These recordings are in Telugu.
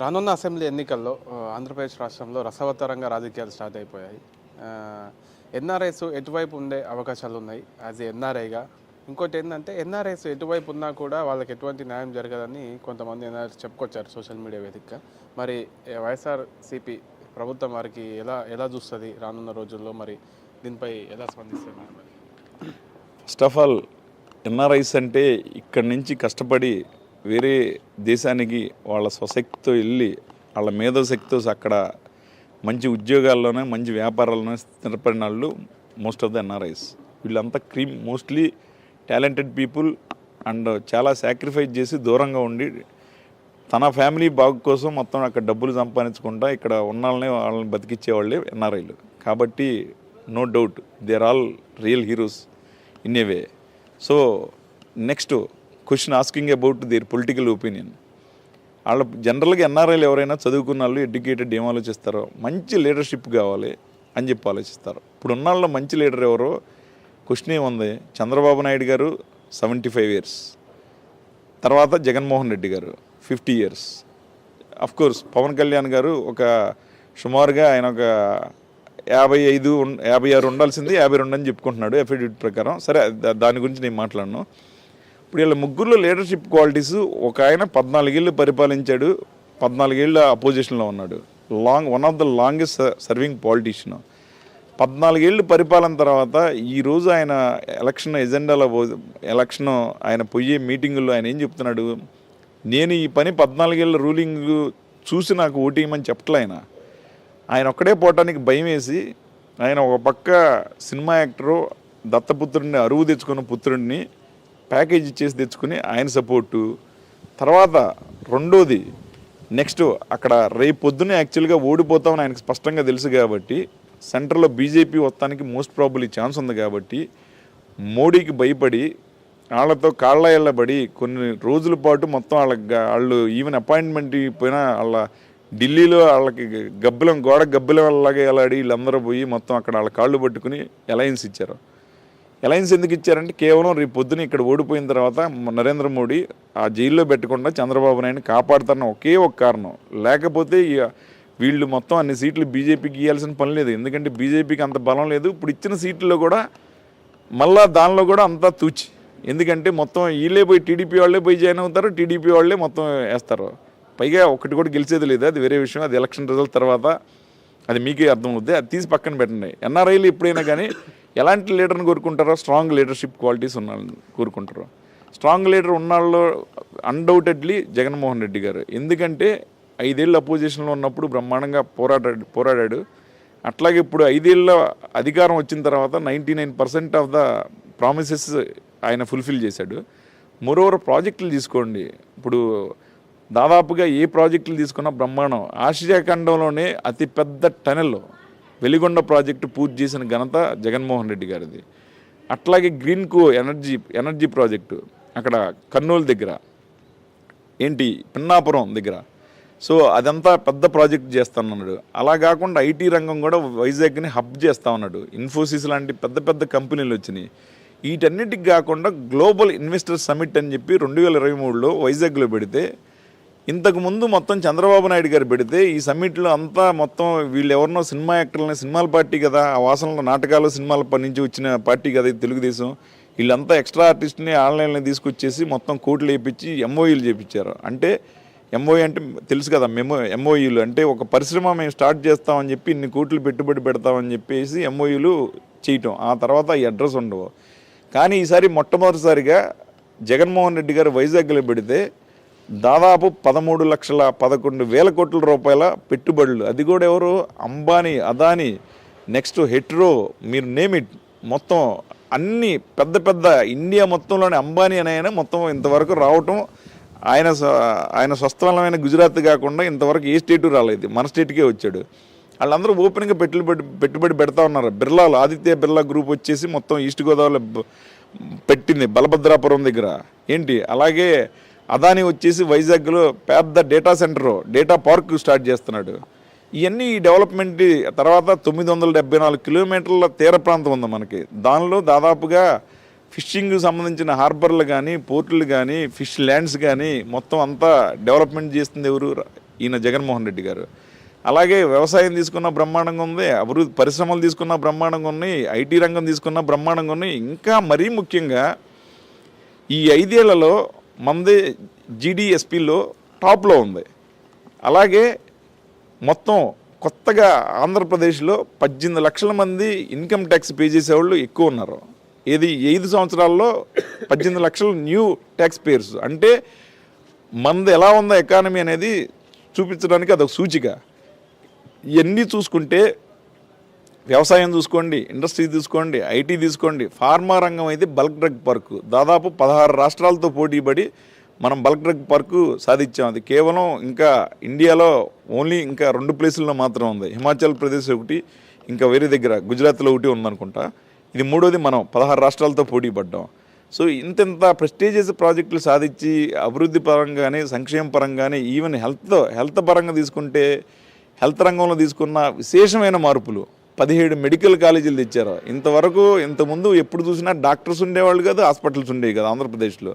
రానున్న అసెంబ్లీ ఎన్నికల్లో ఆంధ్రప్రదేశ్ రాష్ట్రంలో రసవత్తరంగా రాజకీయాలు స్టార్ట్ అయిపోయాయి. ఎన్ఆర్ఐస్ ఎటువైపు ఉండే అవకాశాలు ఉన్నాయి? యాజ్ ఏ ఎన్ఆర్ఐగా ఇంకోటి ఏంటంటే ఎన్ఆర్ఐస్ ఎటువైపు ఉన్నా కూడా వాళ్ళకి ఎటువంటి న్యాయం జరగదని కొంతమంది ఎన్ఆర్ఐస్ చెప్పుకొచ్చారు సోషల్ మీడియా వేదికగా మరి వైఎస్ఆర్సీపీ వైఎస్ఆర్ సిపి ప్రభుత్వం వారికి ఎలా ఎలా చూస్తుంది రానున్న రోజుల్లో? మరి దీనిపై ఎలా స్పందిస్తారు ఫస్ట్ ఆఫ్ ఆల్ ఎన్ఆర్ఐస్ అంటే ఇక్కడి నుంచి కష్టపడి వేరే దేశానికి వాళ్ళ స్వశక్తితో వెళ్ళి వాళ్ళ మేధోశక్తితో అక్కడ మంచి ఉద్యోగాల్లోనే మంచి వ్యాపారాల్లోనే స్థిరపడిన వాళ్ళు మోస్ట్ ఆఫ్ ద ఎన్ఆర్ఐస్ వీళ్ళంతా cream mostly talented people and చాలా సాక్రిఫైస్ చేసి దూరంగా ఉండి తన ఫ్యామిలీ బాగు కోసం మొత్తం అక్కడ డబ్బులు సంపాదించుకుంటా ఇక్కడ ఉన్న వాళ్ళని వాళ్ళని బతికిచ్చే వాళ్ళే ఎన్ఆర్ఐలు కాబట్టి no doubt they are all real heroes in a way so next question asking about their political opinion. వాళ్ళ జనరల్గా ఎన్ఆర్ఐలు ఎవరైనా చదువుకున్న వాళ్ళు ఎడ్యుకేటెడ్ ఏం ఆలోచిస్తారో మంచి లీడర్షిప్ కావాలి అని చెప్పి ఆలోచిస్తారు. ఇప్పుడు ఉన్నాళ్ళలో మంచి లీడర్ ఎవరో క్వశ్చన్ ఏముంది? చంద్రబాబు నాయుడు గారు సెవెంటీ ఫైవ్ ఇయర్స్. తర్వాత Jaganmohan Reddy garu fifty years. Of course Pawan Kalyan garu ఒక సుమారుగా ఆయన ఒక యాభై ఐదు యాభై ఆరు ఉండాల్సింది యాభై రెండు అని చెప్పుకుంటున్నాడు ఎఫిడవిట్ ప్రకారం. సరే దాని గురించి నేను మాట్లాడను. ఇప్పుడు వీళ్ళ ముగ్గురులో లీడర్షిప్ క్వాలిటీస్ ఒక ఆయన పద్నాలుగేళ్ళు పరిపాలించాడు పద్నాలుగేళ్ళ అపోజిషన్లో ఉన్నాడు. Long one of the longest serving politician పద్నాలుగేళ్ళు పరిపాలన తర్వాత ఈరోజు ఆయన ఎలక్షన్ ఎజెండాలో పో- ఎలక్షన్ ఆయన పోయే మీటింగుల్లో ఆయన ఏం చెప్తున్నాడు? నేను ఈ పని పద్నాలుగేళ్ళ రూలింగ్ చూసి నాకు ఓటేయమని చెప్పట్లే ఆయన. ఆయన ఒక్కడే పోవటానికి భయం వేసి ఆయన ఒక పక్క సినిమా యాక్టరు దత్తపుత్రుడిని అరువు తెచ్చుకున్న పుత్రుడిని ప్యాకేజ్ ఇచ్చేసి తెచ్చుకుని ఆయన సపోర్టు. తర్వాత రెండోది నెక్స్ట్ అక్కడ రేపు పొద్దునే యాక్చువల్గా ఓడిపోతామని ఆయనకు స్పష్టంగా తెలుసు కాబట్టి సెంటర్లో బీజేపీ వస్తానికి మోస్ట్ ప్రాబుల్ ఛాన్స్ ఉంది కాబట్టి మోడీకి భయపడి వాళ్ళతో కాళ్ళ ఎళ్ళబడి కొన్ని రోజుల పాటు మొత్తం వాళ్ళకి వాళ్ళు ఈవెన్ అపాయింట్మెంట్ పోయినా వాళ్ళ ఢిల్లీలో వాళ్ళకి గబ్బిలం గోడ గబ్బిలం అలాగే వెళ్ళాడి వీళ్ళందరూ పోయి మొత్తం అక్కడ వాళ్ళ కాళ్ళు పట్టుకుని అలయన్స్ ఇచ్చారు. అలయన్స్ ఎందుకు ఇచ్చారంటే కేవలం రేపు పొద్దున ఇక్కడ ఓడిపోయిన తర్వాత నరేంద్ర మోడీ ఆ జైల్లో పెట్టకుండా చంద్రబాబు నాయుడిని కాపాడుతున్న ఒకే ఒక కారణం. లేకపోతే వీళ్ళు మొత్తం అన్ని సీట్లు బీజేపీకి ఇవ్వాల్సిన పని లేదు. ఎందుకంటే బీజేపీకి అంత బలం లేదు. ఇప్పుడు ఇచ్చిన సీట్లో కూడా మళ్ళా దానిలో కూడా అంతా తూచి. ఎందుకంటే మొత్తం వీళ్ళే పోయి టీడీపీ వాళ్ళే పోయి జాయిన్ అవుతారు. టీడీపీ వాళ్ళే మొత్తం వేస్తారు. పైగా ఒకటి కూడా గెలిచేది లేదు. అది వేరే విషయం. అది ఎలక్షన్ రిజల్ట్ తర్వాత అది మీకే అర్థం అవుద్ది అది తీసి పక్కన పెట్టండి. ఎన్ఆర్ఐలు ఎప్పుడైనా కానీ ఎలాంటి లీడర్ని కోరుకుంటారో స్ట్రాంగ్ లీడర్షిప్ క్వాలిటీస్ ఉన్న కోరుకుంటారు. స్ట్రాంగ్ లీడర్ ఉన్నాళ్ళు అన్డౌటెడ్లీ జగన్మోహన్ రెడ్డి గారు. ఎందుకంటే ఐదేళ్ళు అపోజిషన్లో ఉన్నప్పుడు బ్రహ్మాండంగా పోరాడాడు పోరాడాడు. అట్లాగే ఇప్పుడు ఐదేళ్ళ అధికారం వచ్చిన తర్వాత ninety nine percent of the promises ఆయన ఫుల్ఫిల్ చేశాడు. మరోవర్ ప్రాజెక్టులు తీసుకోండి. ఇప్పుడు దాదాపుగా ఏ ప్రాజెక్టులు తీసుకున్నా బ్రహ్మాండం. ఆసియాఖండంలోనే అతిపెద్ద టనెల్ వెలిగొండ ప్రాజెక్టు పూర్తి చేసిన ఘనత జగన్మోహన్ రెడ్డి గారిది. అట్లాగే green co energy energy project అక్కడ కర్నూలు దగ్గర ఏంటి పిన్నాపురం దగ్గర. సో అదంతా పెద్ద ప్రాజెక్ట్ చేస్తానన్నాడు. అలా కాకుండా ఐటీ రంగం కూడా వైజాగ్ని హబ్ చేస్తా ఉన్నాడు. ఇన్ఫోసిస్ లాంటి పెద్ద పెద్ద కంపెనీలు వచ్చినాయి. వీటన్నిటికి కాకుండా గ్లోబల్ ఇన్వెస్టర్ సమిట్ అని చెప్పి రెండు వేల ఇరవై మూడులో వైజాగ్లో పెడితే ఇంతకు ముందు మొత్తం చంద్రబాబు నాయుడు గారు పెడితే ఈ సమ్మిట్లో అంతా మొత్తం వీళ్ళు ఎవరినో సినిమా యాక్టర్లని సినిమాల పార్టీ కదా ఆ వాసనలో నాటకాలు సినిమాల నుంచి వచ్చిన పార్టీ కదా ఇది తెలుగుదేశం. వీళ్ళంతా ఎక్స్ట్రా ఆర్టిస్ట్ని ఆన్లైన్లో తీసుకొచ్చేసి మొత్తం కోట్లు వేయించి ఎంఓఈలు చేయించారు అంటే ఎంఓఈ అంటే తెలుసు కదా మెమో ఎంఓఈలు. అంటే ఒక పరిశ్రమ మేము స్టార్ట్ చేస్తామని చెప్పి ఇన్ని కోట్లు పెట్టుబడి పెడతామని చెప్పేసి ఎంఓఈలు చేయటం. ఆ తర్వాత ఈ అడ్రస్ ఉండవు. కానీ ఈసారి మొట్టమొదటిసారిగా జగన్మోహన్ రెడ్డి గారు వైజాగ్లో పెడితే దాదాపు పదమూడు లక్షల పదకొండు వేల కోట్ల రూపాయల పెట్టుబడులు. అది కూడా ఎవరు? అంబానీ అదానీ నెక్స్ట్ హెట్రో మీరు నేమ్ ఇట్. మొత్తం అన్ని పెద్ద పెద్ద ఇండియా మొత్తంలోని అంబానీ అనే ఆయన మొత్తం ఇంతవరకు రావటం ఆయన ఆయన స్వస్థలమైన గుజరాత్ కాకుండా ఇంతవరకు ఏ స్టేటు రాలేదు. మన స్టేట్కే వచ్చాడు. వాళ్ళందరూ ఓపెన్గా పెట్టుబడి పెట్టుబడి పెడతా ఉన్నారు. బిర్లాలు ఆదిత్య బిర్లా గ్రూప్ వచ్చేసి మొత్తం ఈస్ట్ గోదావరిలో పెట్టింది బలభద్రాపురం దగ్గర. ఏంటి? అలాగే అదాని వచ్చేసి వైజాగ్లో పెద్ద data centre data park start చేస్తున్నాడు. ఇవన్నీ ఈ డెవలప్మెంట్ తర్వాత తొమ్మిది వందల డెబ్బై నాలుగు కిలోమీటర్ల తీర ప్రాంతం ఉంది మనకి. దానిలో దాదాపుగా ఫిషింగ్ సంబంధించిన హార్బర్లు కానీ పోర్టులు కానీ ఫిష్ ల్యాండ్స్ కానీ మొత్తం అంతా డెవలప్మెంట్ చేస్తుంది ఎవరు? ఈయన జగన్మోహన్ రెడ్డి గారు. అలాగే వ్యవసాయం తీసుకున్న బ్రహ్మాండంగా ఉంది అభివృద్ధి పరిశ్రమలు తీసుకున్న బ్రహ్మాండంగా ఉన్నాయి ఐటీ రంగం తీసుకున్న బ్రహ్మాండంగా ఉన్నాయి. ఇంకా మరీ ముఖ్యంగా ఈ ఐదేళ్ళలో మందే జీడిఎస్పిలో టాప్లో ఉంది. అలాగే మొత్తం కొత్తగా ఆంధ్రప్రదేశ్లో పద్దెనిమిది లక్షల మంది ఇన్కమ్ ట్యాక్స్ పే చేసేవాళ్ళు ఎక్కువ ఉన్నారు. ఇది ఐదు సంవత్సరాల్లో పద్దెనిమిది లక్షలు న్యూ ట్యాక్స్ పేయర్స్ అంటే మనది ఎలా ఉందో ఎకానమీ అనేది చూపించడానికి అదొక సూచిక. ఇవన్నీ చూసుకుంటే వ్యవసాయం చూసుకోండి ఇండస్ట్రీ తీసుకోండి ఐటీ తీసుకోండి. ఫార్మా రంగం అయితే బల్క్ డ్రగ్ పార్క్. దాదాపు పదహారు రాష్ట్రాలతో పోటీపడి మనం బల్క్ డ్రగ్ పార్కు సాధించాం. అది కేవలం ఇంకా ఇండియాలో ఓన్లీ ఇంకా రెండు ప్లేసుల్లో మాత్రం ఉంది. హిమాచల్ ప్రదేశ్ ఒకటి ఇంకా వేరే దగ్గర గుజరాత్లో ఒకటి ఉందనుకుంటా. ఇది మూడోది మనం పదహారు రాష్ట్రాలతో పోటీ పడ్డాం. సో ఇంత ప్రెస్టీజియస్ ప్రాజెక్టులు సాధించి అభివృద్ధి పరంగానే సంక్షేమ పరంగానే ఈవెన్ హెల్త్ హెల్త్ పరంగా తీసుకుంటే హెల్త్ రంగంలో తీసుకున్న విశేషమైన మార్పులు. పదిహేడు మెడికల్ కాలేజీలు తెచ్చారు. ఇంతవరకు ఇంతకుముందు ఎప్పుడు చూసినా డాక్టర్స్ ఉండేవాళ్ళు కాదు హాస్పిటల్స్ ఉండేవి కదా ఆంధ్రప్రదేశ్లో.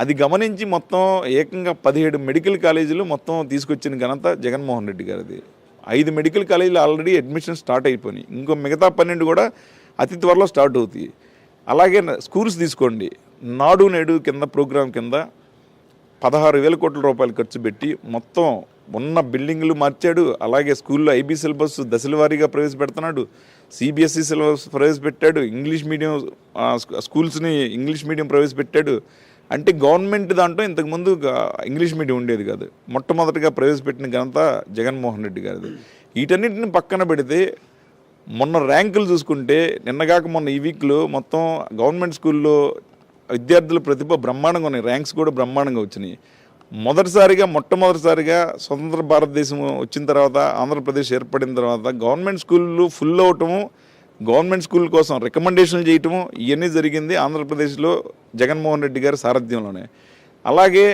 అది గమనించి మొత్తం ఏకంగా పదిహేడు మెడికల్ కాలేజీలు మొత్తం తీసుకొచ్చిన ఘనత జగన్మోహన్ రెడ్డి గారిది. ఐదు మెడికల్ కాలేజీలు ఆల్రెడీ అడ్మిషన్ స్టార్ట్ అయిపోయినాయి. ఇంకో మిగతా పన్నెండు కూడా అతి త్వరలో స్టార్ట్ అవుతాయి. అలాగే స్కూల్స్ తీసుకోండి. నాడు నేడు కింద ప్రోగ్రాం కింద పదహారు వేల కోట్ల రూపాయలు ఖర్చు పెట్టి మొత్తం ఉన్న బిల్డింగ్లు మార్చాడు. అలాగే స్కూల్లో ఐబీ సిలబస్ దశల వారీగా ప్రవేశపెడుతున్నాడు. సిబిఎస్ఈ సిలబస్ ప్రవేశపెట్టాడు. ఇంగ్లీష్ మీడియం స్కూల్స్ని ఇంగ్లీష్ మీడియం ప్రవేశపెట్టాడు. అంటే గవర్నమెంట్ దాంట్లో ఇంతకుముందు ఇంగ్లీష్ మీడియం ఉండేది కాదు. మొట్టమొదటిగా ప్రవేశపెట్టిన ఘనత జగన్మోహన్ రెడ్డి గారిది. వీటన్నిటిని పక్కన పెడితే మొన్న ర్యాంకులు చూసుకుంటే నిన్నగాక మొన్న ఈ వీక్లో మొత్తం గవర్నమెంట్ స్కూల్లో విద్యార్థుల ప్రతిభ బ్రహ్మాండంగా ఉన్నాయి. ర్యాంక్స్ కూడా బ్రహ్మాండంగా వచ్చినాయి. మొదటిసారిగా మొట్టమొదటిసారిగా స్వతంత్ర భారతదేశం వచ్చిన తర్వాత ఆంధ్రప్రదేశ్ ఏర్పడిన తర్వాత గవర్నమెంట్ స్కూళ్ళు ఫుల్ అవటము గవర్నమెంట్ స్కూల్ కోసం రికమెండేషన్లు చేయటము ఇవన్నీ జరిగింది ఆంధ్రప్రదేశ్లో జగన్మోహన్ రెడ్డి గారి సారథ్యంలోనే. అలాగే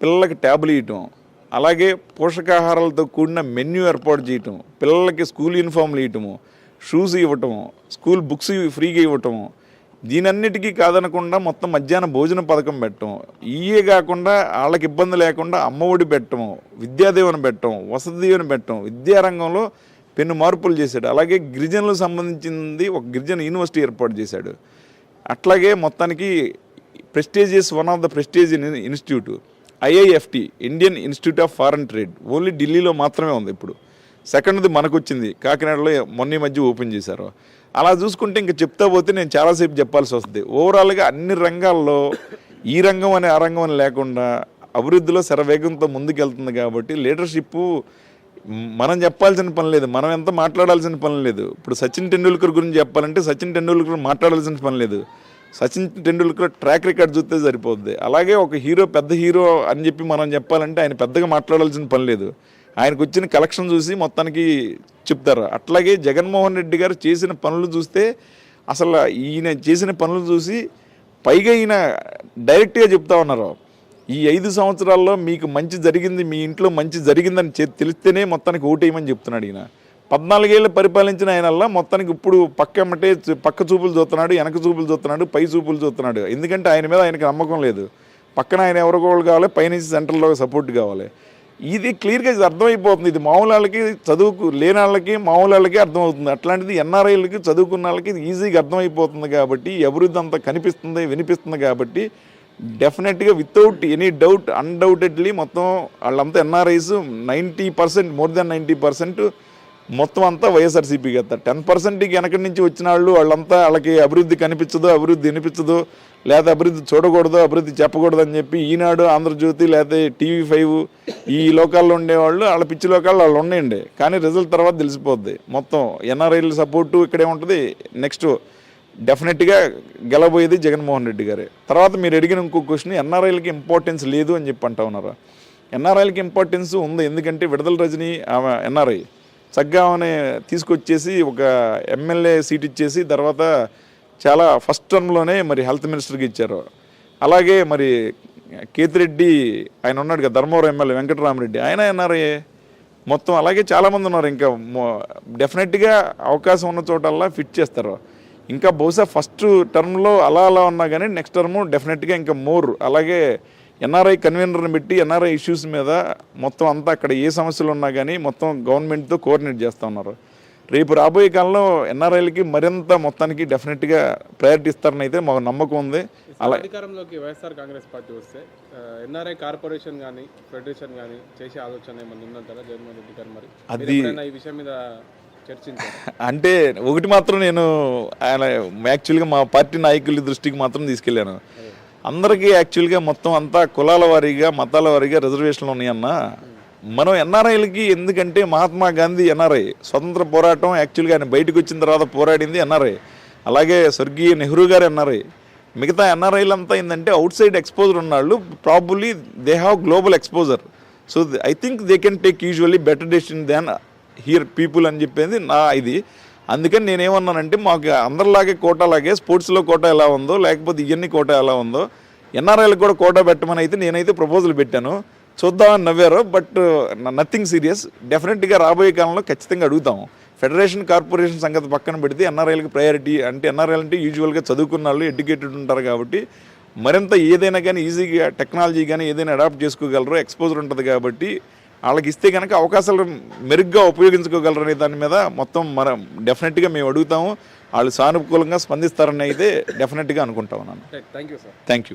పిల్లలకి ట్యాబ్లు ఇవ్వటం అలాగే పోషకాహారాలతో కూడిన మెన్యూ ఏర్పాటు చేయటం పిల్లలకి స్కూల్ యూనిఫామ్లు ఇవ్వటము షూస్ ఇవ్వటము స్కూల్ బుక్స్ ఫ్రీగా ఇవ్వటము దీనన్నిటికీ కాదనకుండా మొత్తం మధ్యాహ్న భోజన పథకం పెట్టడం ఇయే కాకుండా వాళ్ళకి ఇబ్బంది లేకుండా అమ్మఒడి పెట్టడం విద్యాదీవెన పెట్టడం వసతి దీవెన పెట్టడం విద్యారంగంలో పెను మార్పులు చేశాడు. అలాగే గిరిజనులకు సంబంధించింది ఒక గిరిజన యూనివర్సిటీ ఏర్పాటు చేశాడు. అట్లాగే మొత్తానికి prestigious one of the prestige institute IIFT Indian institute of foreign trade only ఢిల్లీలో మాత్రమే ఉంది ఇప్పుడు. సెకండ్ది మనకు వచ్చింది కాకినాడలో మొన్న మధ్య ఓపెన్ చేశారు. అలా చూసుకుంటే ఇంకా చెప్తా పోతే నేను చాలాసేపు చెప్పాల్సి వస్తుంది. ఓవరాల్గా అన్ని రంగాల్లో ఈ రంగం అని ఆ రంగం అని లేకుండా అభివృద్ధిలో శరవేగంతో ముందుకెళ్తుంది కాబట్టి లీడర్షిప్ మనం చెప్పాల్సిన పని లేదు. మనం ఎంత మాట్లాడాల్సిన పని లేదు. ఇప్పుడు సచిన్ టెండూల్కర్ గురించి చెప్పాలంటే సచిన్ టెండూల్కర్ మాట్లాడాల్సిన పని లేదు. సచిన్ టెండూల్కర్ ట్రాక్ రికార్డ్ చూస్తే సరిపోద్ది. అలాగే ఒక హీరో పెద్ద హీరో అని చెప్పి మనం చెప్పాలంటే ఆయన పెద్దగా మాట్లాడాల్సిన పని లేదు. ఆయనకు వచ్చిన కలెక్షన్ చూసి మొత్తానికి చెప్తారు. అట్లాగే జగన్మోహన్ రెడ్డి గారు చేసిన పనులు చూస్తే అసలు ఈయన చేసిన పనులు చూసి పైగా ఈయన డైరెక్ట్గా చెప్తా ఉన్నారు. ఈ ఐదు సంవత్సరాల్లో మీకు మంచి జరిగింది మీ ఇంట్లో మంచి జరిగిందని తెలిస్తేనే మొత్తానికి ఓటేయమని చెప్తున్నాడు ఈయన. పద్నాలుగేళ్ళు పరిపాలించిన ఆయనల్లా మొత్తానికి ఇప్పుడు పక్క ఎమ్మటే పక్క చూపులు చూస్తున్నాడు వెనక చూపులు చూస్తున్నాడు పై చూపులు చూస్తున్నాడు. ఎందుకంటే ఆయన మీద ఆయనకి నమ్మకం లేదు. పక్కన ఆయన ఎవరు కావాలి పైనుంచి సెంట్రల్లో సపోర్ట్ కావాలి. ఇది క్లియర్గా ఇది అర్థమైపోతుంది. ఇది మామూలు వాళ్ళకి చదువుకు లేని వాళ్ళకి మామూలు వాళ్ళకి అర్థమవుతుంది. అట్లాంటిది ఎన్ఆర్ఐలకి చదువుకున్న వాళ్ళకి ఇది ఈజీగా అర్థమైపోతుంది కాబట్టి అభివృద్ధి అంతా కనిపిస్తుంది వినిపిస్తుంది కాబట్టి డెఫినెట్గా వితౌట్ ఎనీ డౌట్ అన్డౌటెడ్లీ మొత్తం వాళ్ళంతా NRIs ninety percent more than ninety percent మొత్తం అంతా వైఎస్ఆర్సీపీకి వేస్తారు టెన్ పర్సెంట్కి వెనకటి నుంచి వచ్చిన వాళ్ళు వాళ్ళంతా వాళ్ళకి అభివృద్ధి కనిపించదు అభివృద్ధి వినిపించదు లేదా అభివృద్ధి చూడకూడదు అభివృద్ధి చెప్పకూడదు అని చెప్పి ఈనాడు ఆంధ్రజ్యోతి లేదా టీవీ ఫైవ్ ఈ లోకాల్లో ఉండేవాళ్ళు వాళ్ళ పిచ్చి లోకాల్లో వాళ్ళు ఉన్నాయండి కానీ రిజల్ట్ తర్వాత తెలిసిపోద్ది. మొత్తం ఎన్ఆర్ఐల సపోర్టు ఇక్కడే ఉంటుంది. నెక్స్ట్ డెఫినెట్గా గెలబోయేది జగన్మోహన్ రెడ్డి గారే. తర్వాత మీరు అడిగిన ఇంకో క్వశ్చన్ ఎన్ఆర్ఐలకి ఇంపార్టెన్స్ లేదు అని చెప్పి అంటా ఉన్నారు? ఎన్ఆర్ఐలకి ఇంపార్టెన్స్ ఉంది. ఎందుకంటే విడుదల రజని ఆమె ఎన్ఆర్ఐ. చక్కగా తీసుకొచ్చేసి ఒక ఎమ్మెల్యే సీట్ ఇచ్చేసి తర్వాత చాలా ఫస్ట్ టర్మ్లోనే మరి హెల్త్ మినిస్టర్కి ఇచ్చారు. అలాగే మరి కేతిరెడ్డి ఆయన ఉన్నాడు కదా ధర్మవరం ఎమ్మెల్యే వెంకటరామరెడ్డి ఆయన ఎన్ఆర్ఐ మొత్తం అలాగే చాలామంది ఉన్నారు. ఇంకా డెఫినెట్గా అవకాశం ఉన్న చోటల్లా ఫిట్ చేస్తారు. ఇంకా బహుశా ఫస్ట్ టర్మ్లో అలా అలా ఉన్నా కానీ నెక్స్ట్ టర్మ్ డెఫినెట్గా ఇంకా మోర్ అలాగే ఎన్ఆర్ఐ కన్వీనర్ని పెట్టి ఎన్ఆర్ఐ ఇష్యూస్ మీద మొత్తం అంతా అక్కడ ఏ సమస్యలు ఉన్నా కానీ మొత్తం గవర్నమెంట్తో కోఆర్డినేట్ చేస్తూ ఉన్నారు. రేపు రాబోయే కాలంలో ఎన్ఆర్ఐలకి మరింత మొత్తానికి డెఫినెట్గా ప్రయారిటీ ఇస్తారని అయితే మాకు నమ్మకం ఉంది. అలా అధికారంలోకి వైఎస్ఆర్ కాంగ్రెస్ పార్టీ వస్తే ఎన్ఆర్ఐ కార్పొరేషన్ కానీ ఫెడరేషన్ కానీ చేసే ఆలోచన ఏమైనా ఉందంటారా? జగన్మోహన్ రెడ్డి గారు మరి? అది- ఎప్పుడైనా ఈ విషయం మీద చర్చించారు? అంటే ఒకటి మాత్రం నేను ఆయన యాక్చువల్గా మా పార్టీ నాయకుల దృష్టికి మాత్రం తీసుకెళ్ళాను. అందరికీ యాక్చువల్గా మొత్తం అంతా కులాల వారీగా మతాల వారీగా రిజర్వేషన్లు ఉన్నాయన్న. మనం ఎన్ఆర్ఐలకి ఎందుకంటే మహాత్మా గాంధీ ఎన్ఆర్ఐ స్వతంత్ర పోరాటం యాక్చువల్గా ఆయన బయటకు వచ్చిన తర్వాత పోరాడింది ఎన్ఆర్ఐ. అలాగే స్వర్గీయ నెహ్రూ గారు ఎన్ఆర్ఐ. మిగతా ఎన్ఆర్ఐలు అంతా ఏంటంటే outside exposure ఉన్నాళ్ళు probably they have global exposure so I think they can take usually better decision than here people అని చెప్పేది నా ఇది. అందుకని నేనేమన్నానంటే మాకు అందరిలాగే కోటాలాగే స్పోర్ట్స్లో కోటా ఎలా ఉందో లేకపోతే ఇవన్నీ కోటా ఎలా ఉందో ఎన్ఆర్ఐలకు కూడా కోటా పెట్టమని అయితే నేనైతే ప్రపోజల్ పెట్టాను. చూద్దామని నవ్వారు బట్ నథింగ్ సీరియస్. డెఫినెట్గా రాబోయే కాలంలో ఖచ్చితంగా అడుగుతాం ఫెడరేషన్ కార్పొరేషన్ సంగతి పక్కన పెడితే ఎన్ఆర్ఐలకు ప్రయారిటీ అంటే ఎన్ఆర్ఐలు అంటే యూజువల్గా చదువుకున్న వాళ్ళు ఎడ్యుకేటెడ్ ఉంటారు కాబట్టి మరింత ఏదైనా కానీ ఈజీగా టెక్నాలజీ కానీ ఏదైనా అడాప్ట్ చేసుకోగలరు ఎక్స్పోజర్ ఉంటుంది కాబట్టి వాళ్ళకి ఇస్తే కనుక అవకాశాలు మెరుగ్గా ఉపయోగించుకోగలరు అనే దాని మీద మొత్తం మన డెఫినెట్గా మేము అడుగుతాము. వాళ్ళు సానుకూలంగా స్పందిస్తారని అయితే డెఫినెట్గా అనుకుంటాం నన్ను. Thank you sir thank you